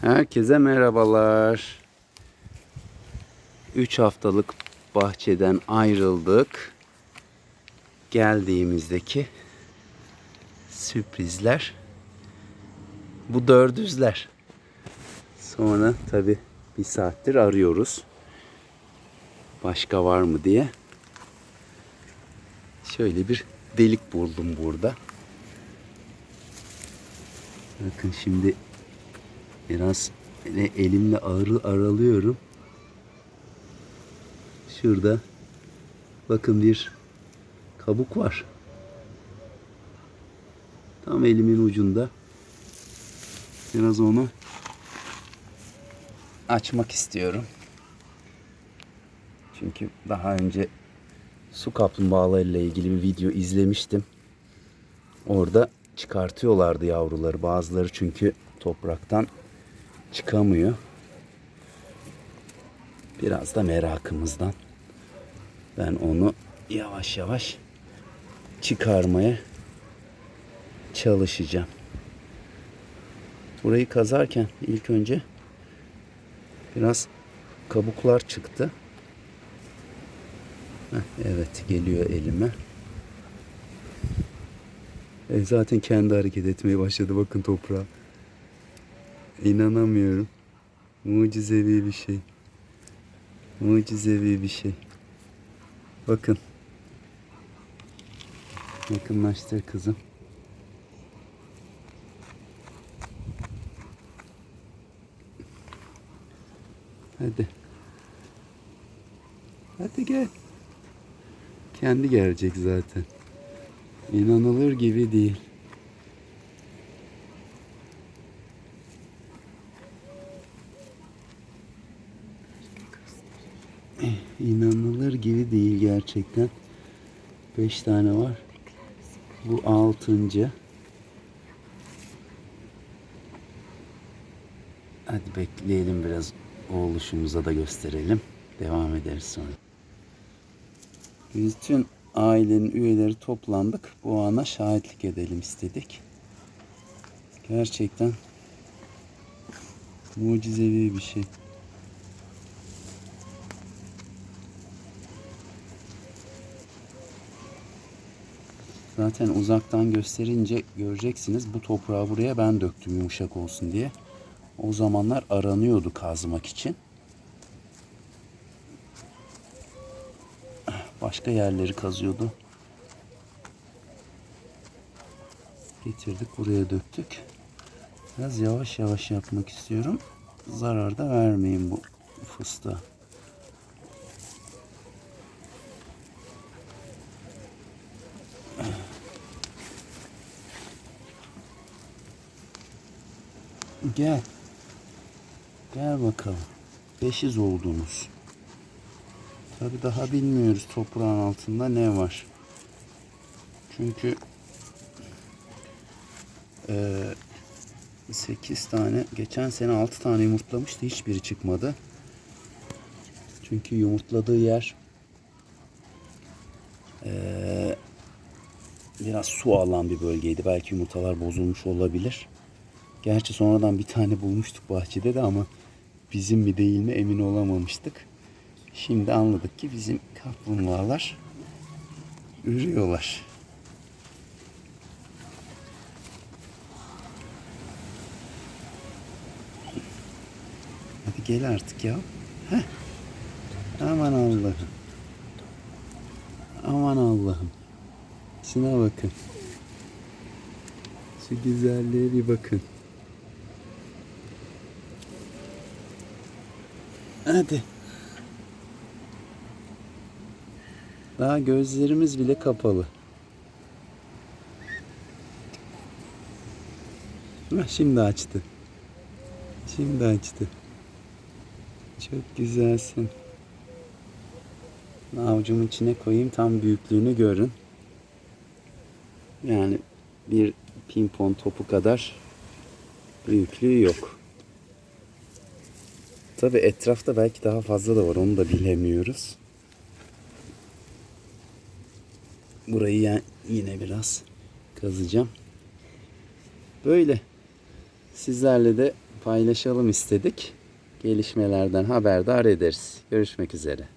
Herkese merhabalar. 3 haftalık bahçeden ayrıldık. Geldiğimizdeki sürprizler bu dördüzler. Sonra tabi bir saattir arıyoruz. Başka var mı diye. Şöyle bir delik buldum burada. Bakın şimdi Biraz elimle ağır aralıyorum. Şurada bakın bir kabuk var. Tam elimin ucunda. Biraz onu açmak istiyorum. Çünkü daha önce su kaplumbağalarıyla ilgili bir video izlemiştim. Orada çıkartıyorlardı yavruları. Bazıları çünkü topraktan çıkamıyor. Biraz da merakımızdan ben onu yavaş yavaş çıkarmaya çalışacağım. Burayı kazarken ilk önce biraz kabuklar çıktı. Heh, evet geliyor elime. E, zaten kendi hareket etmeye başladı bakın toprağa. İnanamıyorum. Mucizevi bir şey. Mucizevi bir şey. Bakın. Yakınlaştır kızım. Hadi. Hadi gel. Kendi gelecek zaten. İnanılır gibi değil. İnanılır gibi değil gerçekten. Beş tane var. Bu altıncı. Hadi bekleyelim biraz. Oğluşumuza da gösterelim. Devam ederiz sonra. Biz tüm ailenin üyeleri toplandık. Bu ana şahitlik edelim istedik. Gerçekten mucizevi bir şey. Zaten uzaktan gösterince göreceksiniz bu toprağı buraya ben döktüm yumuşak olsun diye. O zamanlar aranıyordu kazmak için. Başka yerleri kazıyordu. Getirdik buraya döktük. Biraz yavaş yavaş yapmak istiyorum. Zarar da vermeyin bu fıstığa. Gel. Gel bakalım. Beşiz oldunuz. Tabi daha bilmiyoruz toprağın altında ne var. Çünkü e, 8 tane geçen sene 6 tane yumurtlamıştı hiçbiri çıkmadı. Çünkü yumurtladığı yer e, biraz su alan bir bölgeydi. Belki yumurtalar bozulmuş olabilir. Gerçi sonradan bir tane bulmuştuk bahçede de ama bizim mi değil mi emin olamamıştık. Şimdi anladık ki bizim kaplumbağalar ürüyorlar. Hadi gel artık ya. Heh. Aman Allah'ım. Aman Allah'ım. Şuna bakın. Şu güzelliğe bir bakın. Hadi. Daha gözlerimiz bile kapalı. Hah, şimdi açtı. Şimdi açtı. Çok güzelsin. Avucumun içine koyayım tam büyüklüğünü görün. Yani bir pimpon topu kadar büyüklüğü yok. Tabi etrafta belki daha fazla da var onu da bilemiyoruz. Burayı yine biraz kazacağım. Böyle sizlerle de paylaşalım istedik. Gelişmelerden haberdar ederiz. Görüşmek üzere.